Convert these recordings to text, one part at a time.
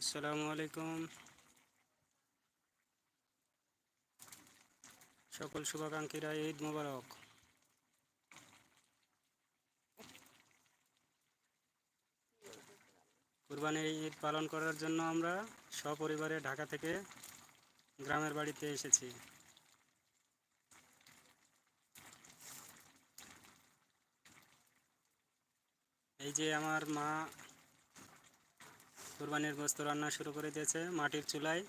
আসসালামু আলাইকুম। সকল শুভাকাঙ্ক্ষীরা ঈদ মোবারক। কুরবানির ঈদ পালন করার জন্য আমরা সপরিবারে ঢাকা থেকে গ্রামের বাড়িতে এসেছি। এই যে আমার মা কুরবানির গোস্ত রান্না শুরু করে দিয়েছে মাটির চুলায়।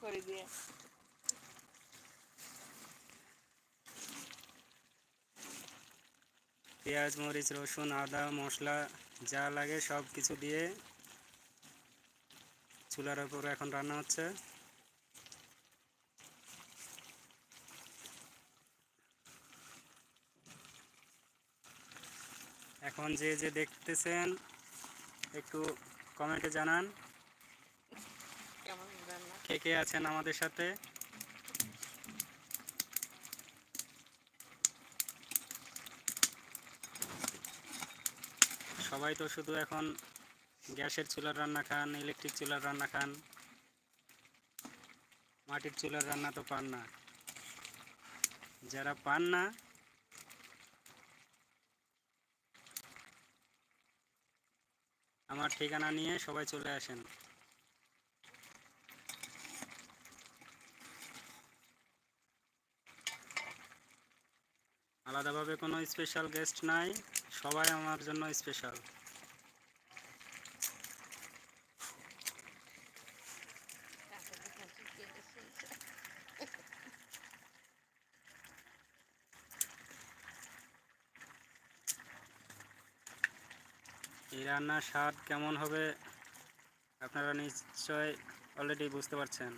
করে দিয়ে। পেঁয়াজ মরিচ রসুন আদা মশলা যা লাগে সব কিছু দিয়ে চুলার উপর এখন রান্না হচ্ছে। এখন যে যে দেখতেছেন একটু কমেন্টে জানান। কে কে আছেন আমাদের সাথে? সবাই তো শুধু এখন গ্যাসের চুলার রান্না খান ইলেকট্রিক চুলার রান্না খান। মাটির চুলার রান্না তো পান না। যারা পান না ঠিকানা নিয়ে সবাই চলে আসেন। আলাদাভাবে কোনো স্পেশাল গেস্ট নাই সবাই আমার জন্য স্পেশাল রান্নার স্বাদ কেমন হবে আপনারা নিশ্চয় অলরেডি বুঝতে পারছেন।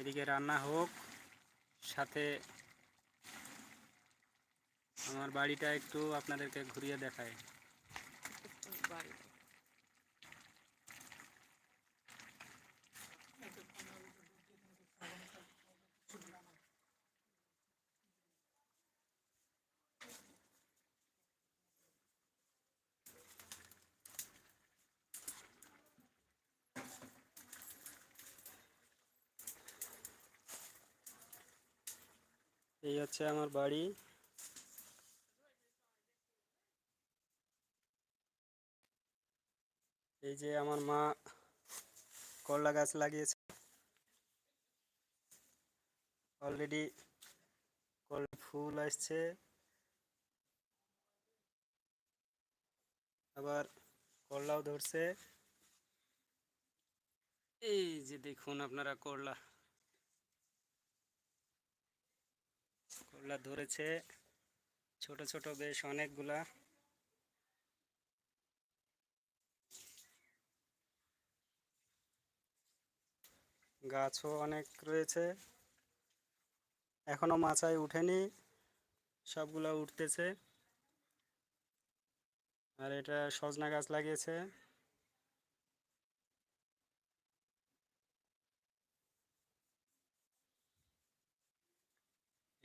এদিকে রান্না হোক, সাথে আমার বাড়িটা একটু আপনাদেরকে ঘুরিয়ে দেখায়। এই হচ্ছে আমার বাড়ি। এই যে আমার মা করলা গাছ লাগিয়েছে। অলরেডি করলা ফুল আসছে। আবার করলাও ধরছে। এই যে দেখুন আপনারা করলা। করলা ধরেছে। ছোট ছোট বেশ অনেকগুলা। গাছও অনেক রয়েছে। এখনও মাচায় উঠেনি, সবগুলা উঠতেছে। আর এটা সজনা গাছ লাগিয়েছে।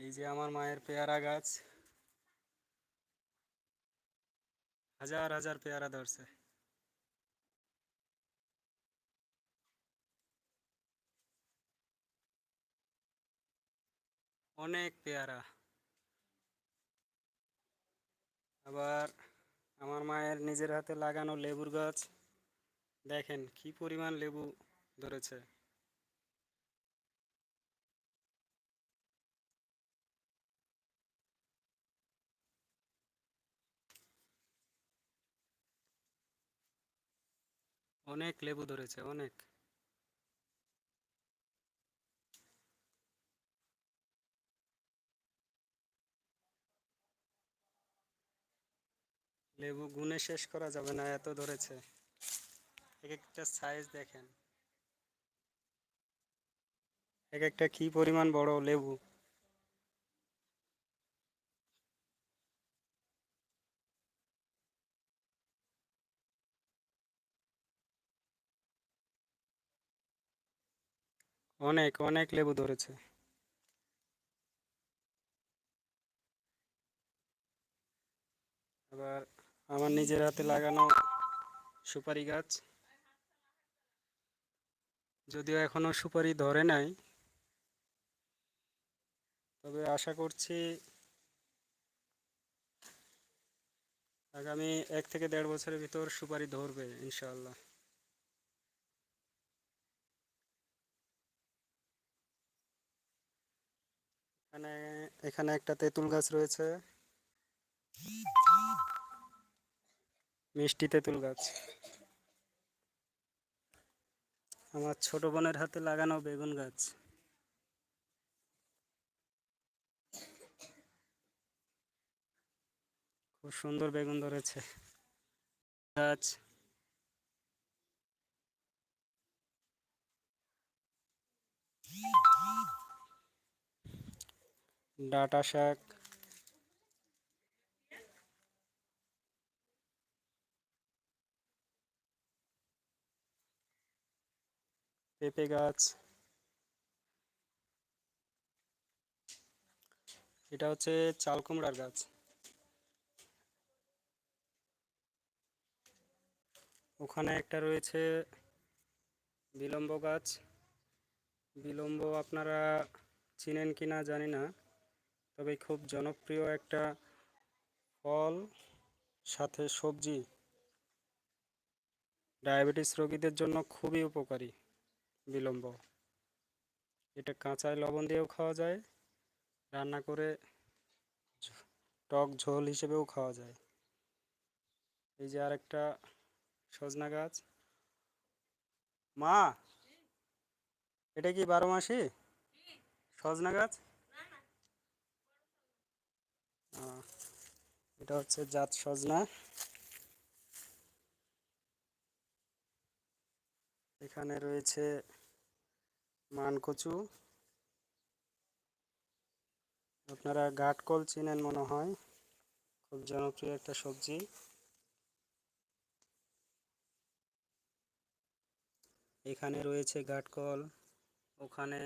এই যে আমার মায়ের পেয়ারা গাছ। হাজার হাজার পেয়ারা ধরছে। অনেক পেয়ারা। আবার আমার মায়ের নিজের হাতে লাগানো লেবুর গাছ। দেখেন কি পরিমাণ লেবু ধরেছে। অনেক লেবু ধরেছে, অনেক। লেবু গুনে শেষ করা যাবে না, এত ধরেছে। এক একটা সাইজ দেখেন। এক একটা কি পরিমাণ বড় লেবু। অনেক অনেক লেবু ধরেছে। এবার আমার নিজের হাতে লাগানো সুপারি গাছ। যদিও এখনও সুপারি ধরে নাই, তবে আশা করছি আগামী এক থেকে দেড় বছরের ভিতর সুপারি ধরবে ইনশাআল্লাহ। এখানে একটা তেঁতুল গাছ রয়েছে। মিষ্টি তেঁতুল গাছ। আমার ছোট বোনের হাতে লাগানো বেগুন গাছ। খুব সুন্দর বেগুন ধরেছে। গাছ। ডাঁটা শাক। পেঁপে গাছ। এটা হচ্ছে চাল কুমড়ার গাছ। ওখানে একটা রয়েছে বিলম্ব গাছ। বিলম্ব আপনারা চিনেন কি না জানি না। তবে খুব জনপ্রিয় একটা ফল, সাথে সবজি। ডায়াবেটিস রোগীদের জন্য খুবই উপকারী বিলম্ব। এটা কাঁচায় লবণ দিয়েও খাওয়া যায়, রান্না করে টক ঝোল হিসেবেও খাওয়া যায়। এই যে আরেকটা সজনা গাছ। মা, এটা কি বারো মাসি? সজনা গাছ? এটা হচ্ছে জাত সজনা। এখানে রয়েছে মানকচু। আপনারা গাটকল চিনেন মনে হয়, খুব জনপ্রিয় একটা সবজি। এখানে রয়েছে গাটকল। ওখানে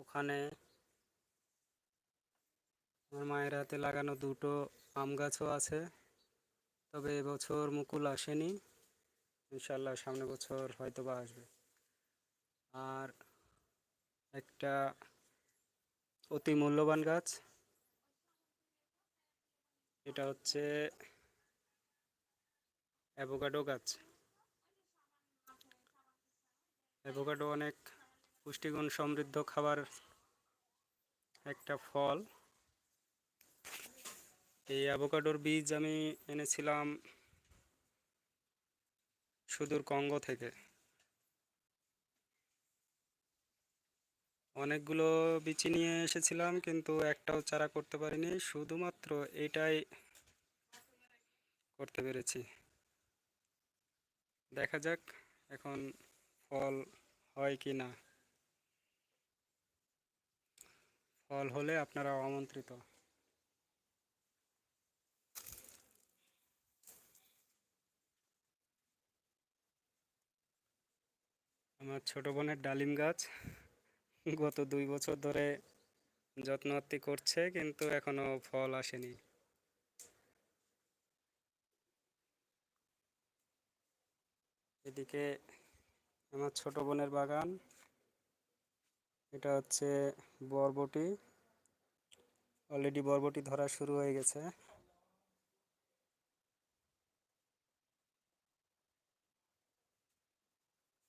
ওখানে আমার মায়ের হাতে লাগানো দুটো আম গাছও আছে, তবে এবছর মুকুল আসেনি। ইনশাল্লাহ সামনে বছর হয়তো বা আসবে। আর একটা অতি মূল্যবান গাছ, এটা হচ্ছে অ্যাভোকাডো গাছ। অ্যাভোকাডো অনেক পুষ্টিগুণ সমৃদ্ধ খাবার, একটা ফল। এই অ্যাভোকাডোর বীজ আমি এনেছিলাম সুদূর কঙ্গো থেকে। অনেকগুলো বিচি নিয়ে এসেছিলাম, কিন্তু একটাও চারা করতে পারিনি। শুধুমাত্র এটাই করতে পেরেছি। দেখা যাক এখন ফল হয় কি না। ফল হলে আপনারা আমন্ত্রিত। আমার ছোট বোনের ডালিম গাছ। গত দুই বছর ধরে যত্নআত্তি করছে, কিন্তু এখনও ফল আসেনি। এদিকে আমার ছোট বোনের বাগান। এটা হচ্ছে বরবটি। অলরেডি বরবটি ধরা শুরু হয়ে গেছে।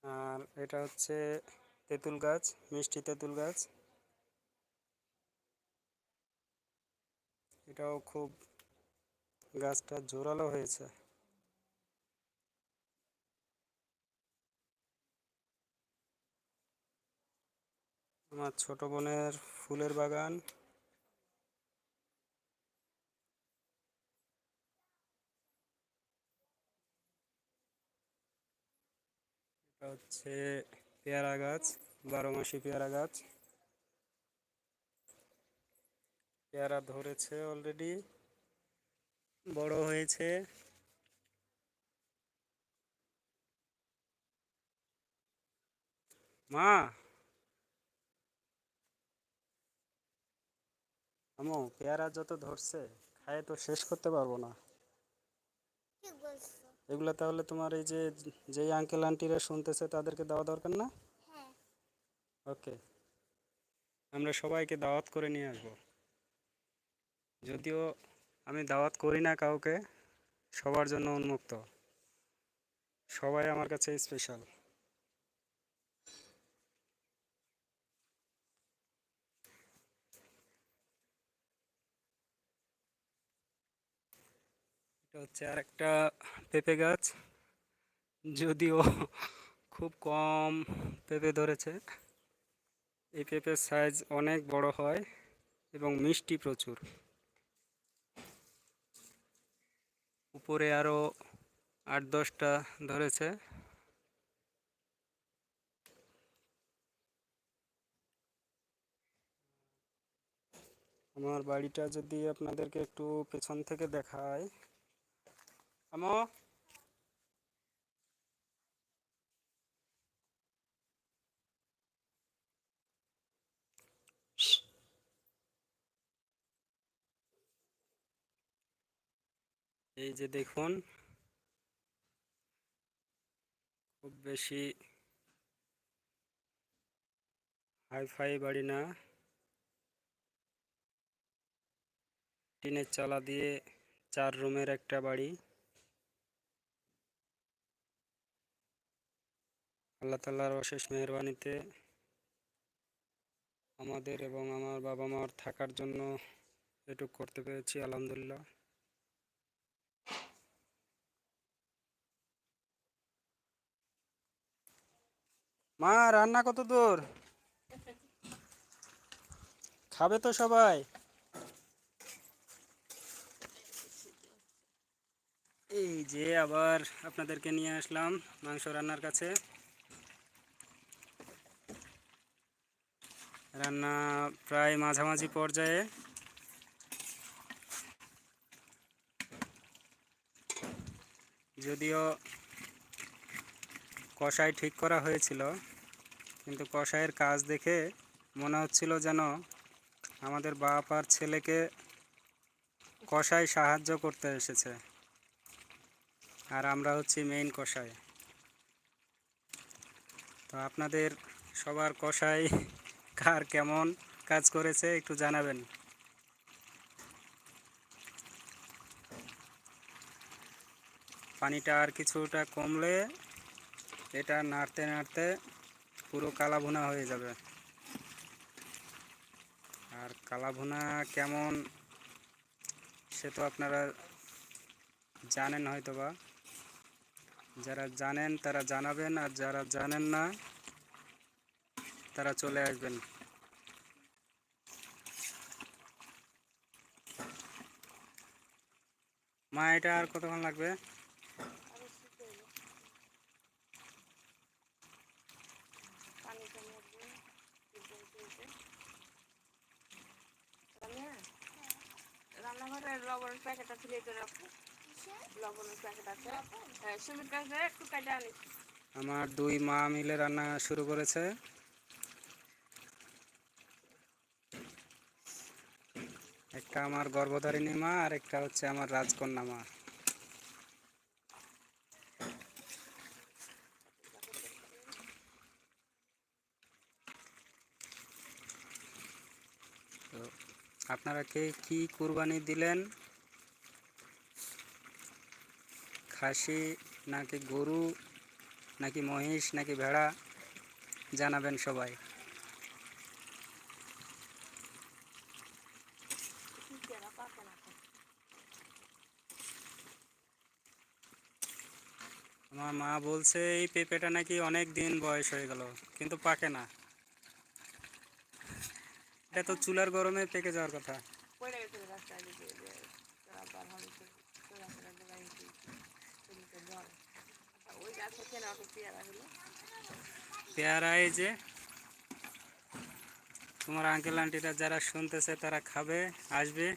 আর এটা হচ্ছে তেঁতুল গাছ, মিষ্টি তেঁতুল গাছ। এটাও খুব গাছটা জোরালো হয়েছে। আমার ছোট বোনের ফুলের বাগান। হচ্ছে পেয়ারা গাছ, বারো মাসি পেয়ারা গাছ। পেয়ারা ধরেছে অলরেডি বড় হয়েছে। মা! আমো পেয়ারা যত ধরছে, খায়ে তো শেষ করতে পারব না। এগুলো তাহলে তোমার এই যে যেই আঙ্কেল আন্টিরা শুনতেছে তাদেরকে দেওয়া দরকার না? হ্যাঁ। ওকে আমরা সবাইকে দাওয়াত করে নিয়ে আসব। যদিও আমি দাওয়াত করি না কাউকে সবার জন্য উন্মুক্ত। সবাই আমার কাছে স্পেশাল হচ্ছে আর একটা পেঁপে গাছ, যদিও খুব কম পেঁপে ধরেছে। এই পেঁপের সাইজ অনেক বড় হয় এবং মিষ্টি প্রচুর। উপরে আরও আট দশটা ধরেছে। আমার বাড়িটা যদি আপনাদেরকে একটু পেছন থেকে দেখায় আমো এই যে দেখুন, খুব বেশি হাইফাই বাড়ি না। টিনের চালা দিয়ে চার রুমের একটা বাড়ি। আল্লাহ তাল্লাহর অশেষ মেহরবানিতে আমাদের এবং আমার বাবা মার থাকার জন্য এটুক করতে পেরেছি, আলহামদুলিল্লাহ। মা, রান্না কত দূর? খাবে তো সবাই। এই যে আবার আপনাদেরকে নিয়ে আসলাম মাংস রান্নার কাছে। রান্না প্রায় মাঝামাঝি পর্যায়ে। যদিও কষাই ঠিক করা হয়েছিল, কিন্তু কষাইয়ের কাজ দেখে মনে হচ্ছিল যেন আমাদের বাপ আর ছেলেকে কষাই সাহায্য করতে এসেছে। আর আমরা হচ্ছি মেইন কষাই। তো আপনাদের সবার কষাই কার কেমন কাজ করেছে একটু জানাবেন। পানিটা আর কিছুটা কমলে এটা নাড়তে নাড়তে পুরো কালা ভুনা হয়ে যাবে। আর কালা ভুনা কেমন সে তো আপনারা জানেন হয়তো বা যারা জানেন তারা জানাবেন, আর যারা জানেন না তারা চলে আসবেন। মা এটা আর কতক্ষণ লাগবে? লবণের প্যাকেট আছে রেখে রাখো। লবণের প্যাকেট আছে। হ্যাঁ সুমির কাছে একটু কাটে আনিস আমার দুই মা মিলে রান্না শুরু করেছে। একটা আমার গর্ভধারিণী মা আর একটা হচ্ছে আমার রাজকন্যা মা। তো আপনারা কে কি কুরবানি দিলেন? খাসি নাকি গরু, নাকি মহিষ, নাকি ভেড়া, জানাবেন সবাই পেয়ারা পাকে না তো। আমার মা বলছে এই পেঁপেটা নাকি অনেক দিন বয়স হয়ে গেল কিন্তু পাকে না। এটা তো চুলার গরমে পেকে যাওয়ার কথা। পেয়ারা এই যে তোমার আঙ্কেল আন্টিরা যারা শুনতেছে তারা খাবে আসবে।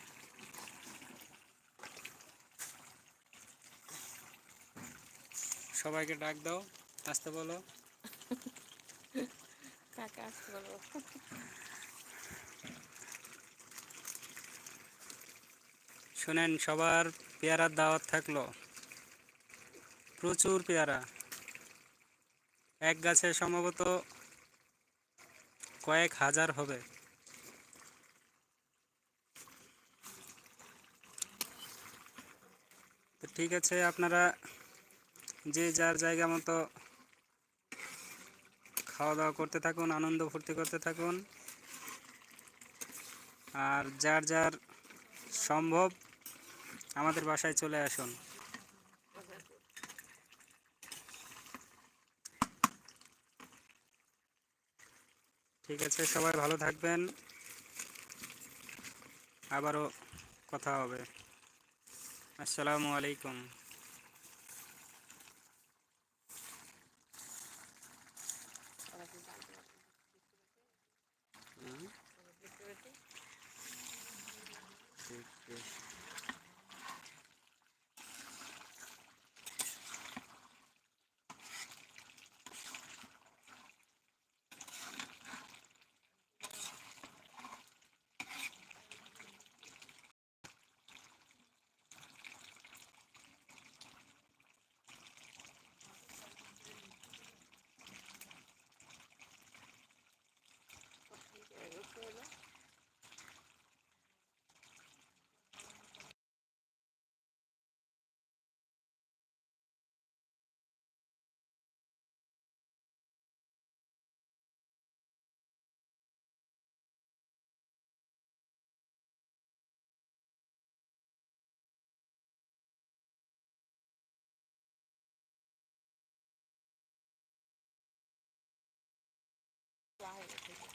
সবাইকে ডাক দাও আসতে বলো। কাকে আসতে বলব শোনেন সবার পেয়ারার দাওয়াত থাকল। প্রচুর পেয়ারা। এক গাছে সম্ভবত কয়েক হাজার হবে। তো ঠিক আছে আপনারা যে যার জায়গা মতো খাওয়া দাওয়া করতে থাকুন, আনন্দ ফুর্তি করতে থাকুন। আর যার যার সম্ভব আমাদের বাসায় চলে আসুন। ঠিক আছে, সবাই ভালো থাকবেন। আবারও কথা হবে। আসসালামু আলাইকুম। যা হয়ে গেছে